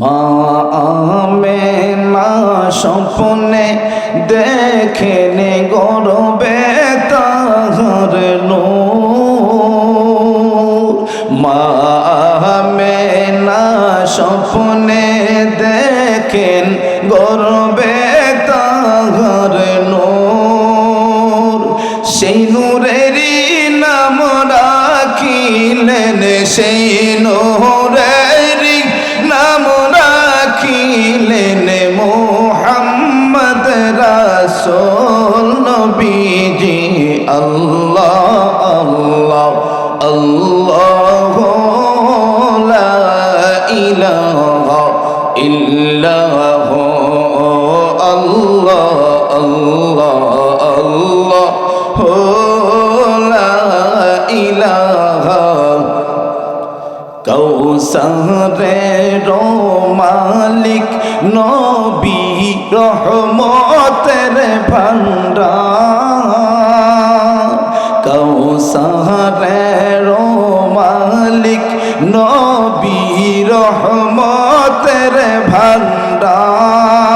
মা আমেনা স্বপ্নে দেখেনে গরবে তাহার নূর। মা আমেনা স্বপ্নে দেখেন গরবে তাহার নূর। সেই নূরেরই নাম রাখিলেন, সেই নূরেরই আল্লাহ আল্লাহ আল্লাহ লা ইলাহা ইল্লাল্লাহ আল্লাহ আল্লাহ আল্লাহ লা ইলাহা কৌসরের মালিক নবী রহমতের ভান্ডার নবী রহমতের ভান্ডার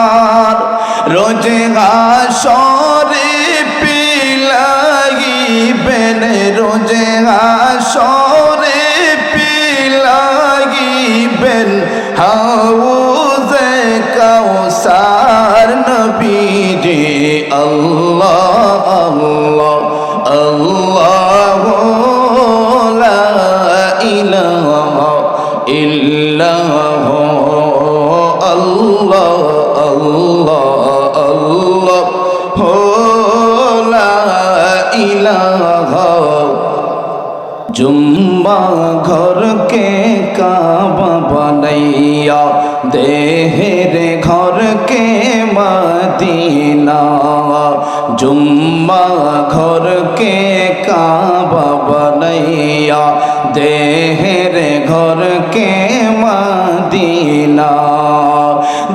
রোজে হাসরে পিলাগিবেন রোজে হাসরে পিলাগিবেন। হাউজে কাউসার নবীজি, আল্লাহ আল্লাহ আল্লাহ। জুম্মা ঘরকে কাবা বানাইয়া দেহের ঘরকে মদিনা জুম্মা ঘরকে কাবা বানাইয়া দেহের ঘরকে মদিনা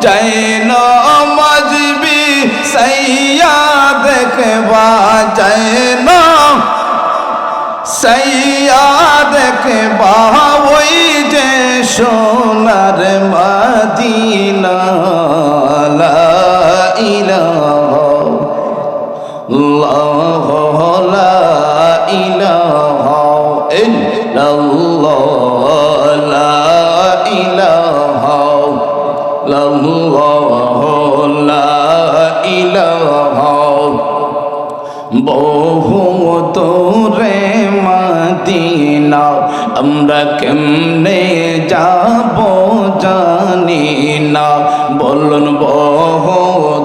জয় নমজবি সৈয়া দেখবা জয় ইল্লাল্লাহ লা ইলাহা ইল্লাল্লাহ লা ইলাহা বহু তোরে মদিনা, আমরা কেমনে যাব জানি না। বলুন বহু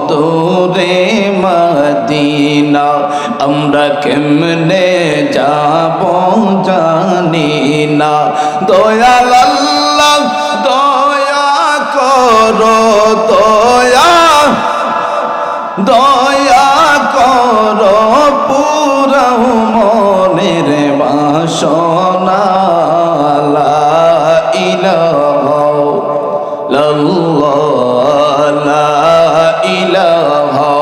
তোরে মদিনা, আমরা কেমনে যাব জানি না। দয়াল আল্লাহ, দয়া করো, দয়া দয়া illallah la ilaha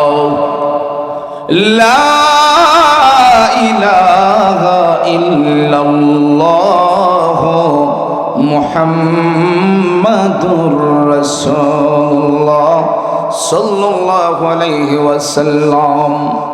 la ilaha illallah muhammadur rasulullah sallallahu alaihi wasallam